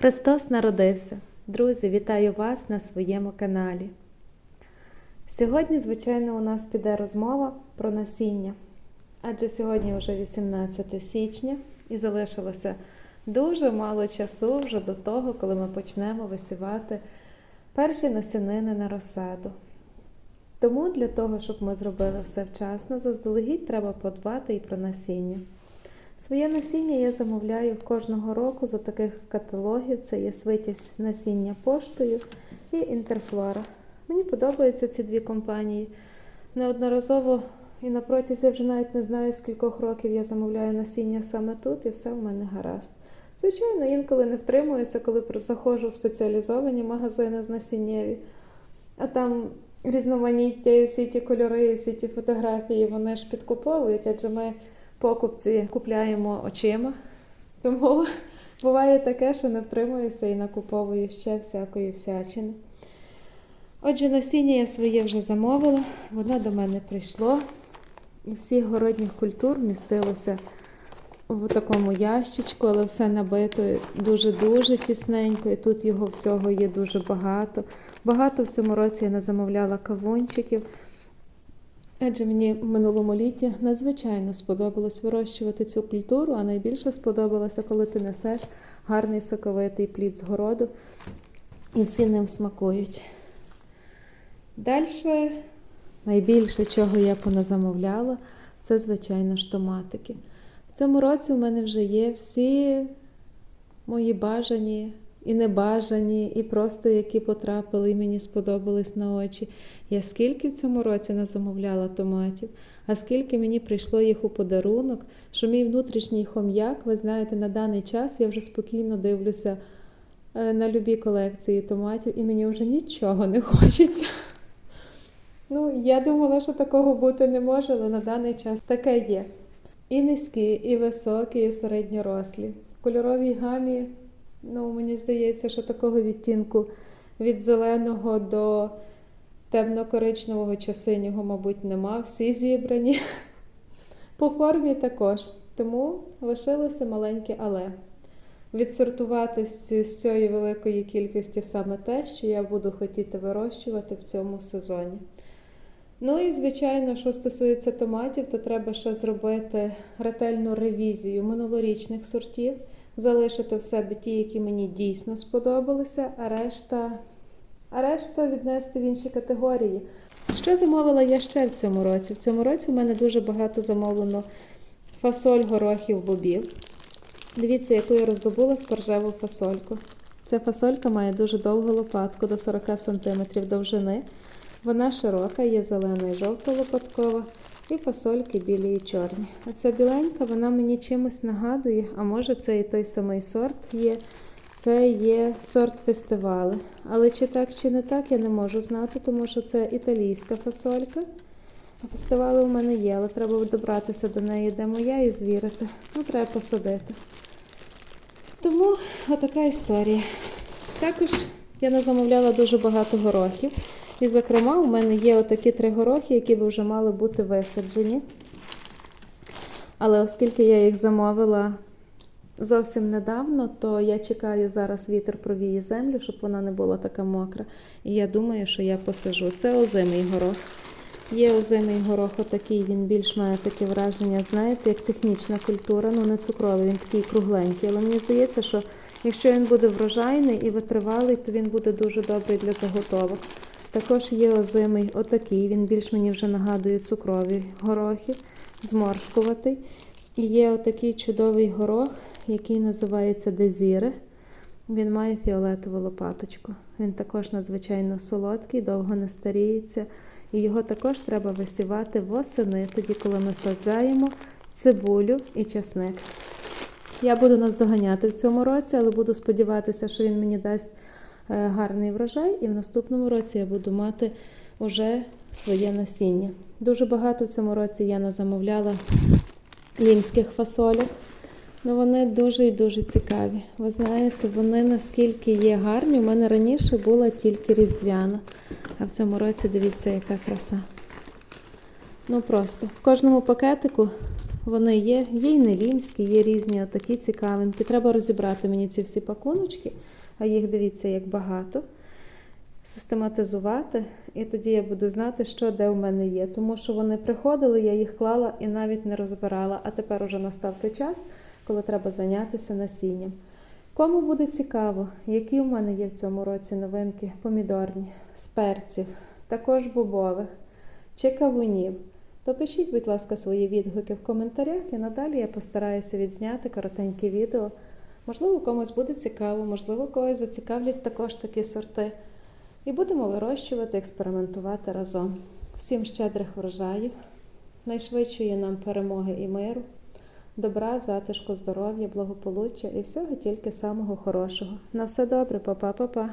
Христос народився! Друзі, вітаю вас на своєму каналі. Сьогодні, звичайно, у нас піде розмова про насіння. Адже сьогодні вже 18 січня і залишилося дуже мало часу вже до того, коли ми почнемо висівати перші насінини на розсаду. Тому для того, щоб ми зробили все вчасно, заздалегідь треба подбати і про насіння. Своє насіння я замовляю кожного року з таких каталогів. Це є свитязь насіння поштою і інтерфлора. Мені подобаються ці дві компанії. Неодноразово і на протязі вже навіть не знаю, скількох років я замовляю насіння саме тут, і все в мене гаразд. Звичайно, інколи не втримуюся, коли заходжу в спеціалізовані магазини з насіннєві, а там різноманіття і всі ті кольори, і всі ті фотографії, вони ж підкуповують, адже ми покупці купляємо очима. Тому буває таке, що не втримуюся і накуповую ще всякої всячини. Отже, насіння я своє вже замовила, воно до мене прийшло. І всіх городніх культур містилося в такому ящичку, але все набито дуже-дуже тісненько, і тут його всього є дуже багато. Багато в цьому році я не замовляла кавунчиків. Адже мені в минулому літі надзвичайно сподобалось вирощувати цю культуру, а найбільше сподобалося, коли ти несеш гарний соковитий плід з городу і всі ним смакують. Далі, найбільше, чого я поназамовляла, це, звичайно ж, томатики. В цьому році у мене вже є всі мої бажані і небажані, і просто які потрапили і мені сподобались на очі. Я скільки в цьому році не замовляла томатів, а скільки мені прийшло їх у подарунок, що мій внутрішній хом'як, ви знаєте, на даний час я вже спокійно дивлюся е, на любі колекції томатів, і мені вже нічого не хочеться. Ну, я думала, що такого бути не може, але на даний час таке є. І низькі, і високі, і середньорослі. В кольоровій гамі, ну, мені здається, що такого відтінку від зеленого до темно-коричневого чи синього, мабуть, нема. Всі зібрані. По формі також. Тому лишилося маленьке але. Відсортувати з цієї великої кількості саме те, що я буду хотіти вирощувати в цьому сезоні. Ну і, звичайно, що стосується томатів, то треба ще зробити ретельну ревізію минулорічних сортів, залишити в себе ті, які мені дійсно сподобалися, а решта, а решта віднести в інші категорії. Що замовила я ще в цьому році? В цьому році у мене дуже багато замовлено фасоль горохів бобів. Дивіться, яку я роздобула спаржеву фасольку. Ця фасолька має дуже довгу лопатку до 40 см довжини. Вона широка, є зелена і жовта лопаткова, і фасольки білі і чорні. Оця біленька, вона мені чимось нагадує, а може це і той самий сорт є. Це є сорт фестивали. Але чи так, чи не так, я не можу знати, тому що це італійська фасолька. Фестивали у мене є, але треба добратися до неї, де моя, і звірити. Ну, треба посадити. Тому отака історія. Також я не замовляла дуже багато горохів. І, зокрема, у мене є отакі три горохи, які б вже мали бути висаджені. Але оскільки я їх замовила зовсім недавно, то я чекаю зараз вітер провіє землю, щоб вона не була така мокра. І я думаю, що я посажу. Це озимий горох. Є озимий горох, отакий, він більш має таке враження, знаєте, як технічна культура, ну не цукровий, він такий кругленький. Але мені здається, що якщо він буде врожайний і витривалий, то він буде дуже добрий для заготовок. Також є озимий отакий, він більш мені вже нагадує цукрові горохи, зморшкуватий. І є отакий чудовий горох, який називається Дезіре. Він має фіолетову лопаточку. Він також надзвичайно солодкий, довго не старіється. І його також треба висівати восени, тоді, коли ми саджаємо цибулю і часник. Я буду наздоганяти в цьому році, але буду сподіватися, що він мені дасть гарний врожай, і в наступному році я буду мати вже своє насіння. Дуже багато в цьому році я назамовляла лімських фасолів. Ну, вони дуже і дуже цікаві. Ви знаєте, вони наскільки є гарні. У мене раніше була тільки різдвяна. А в цьому році дивіться, яка краса. Ну просто в кожному пакетику вони є. Є й нелімські, є різні отакі цікавинки. Треба розібрати мені ці всі пакуночки, а їх дивіться, як багато. Систематизувати, і тоді я буду знати, що де в мене є. Тому що вони приходили, я їх клала і навіть не розбирала. А тепер уже настав той час, коли треба зайнятися насінням. Кому буде цікаво, які в мене є в цьому році новинки помідорні, з перців, також бобових чи кавунів, то пишіть, будь ласка, свої відгуки в коментарях, і надалі я постараюся відзняти коротеньке відео. Можливо, комусь буде цікаво, можливо, когось зацікавлять також такі сорти. І будемо вирощувати, експериментувати разом. Всім щедрих врожаїв, найшвидшої нам перемоги і миру, добра, затишку, здоров'я, благополуччя і всього тільки самого хорошого. На все добре, па-па-па-па.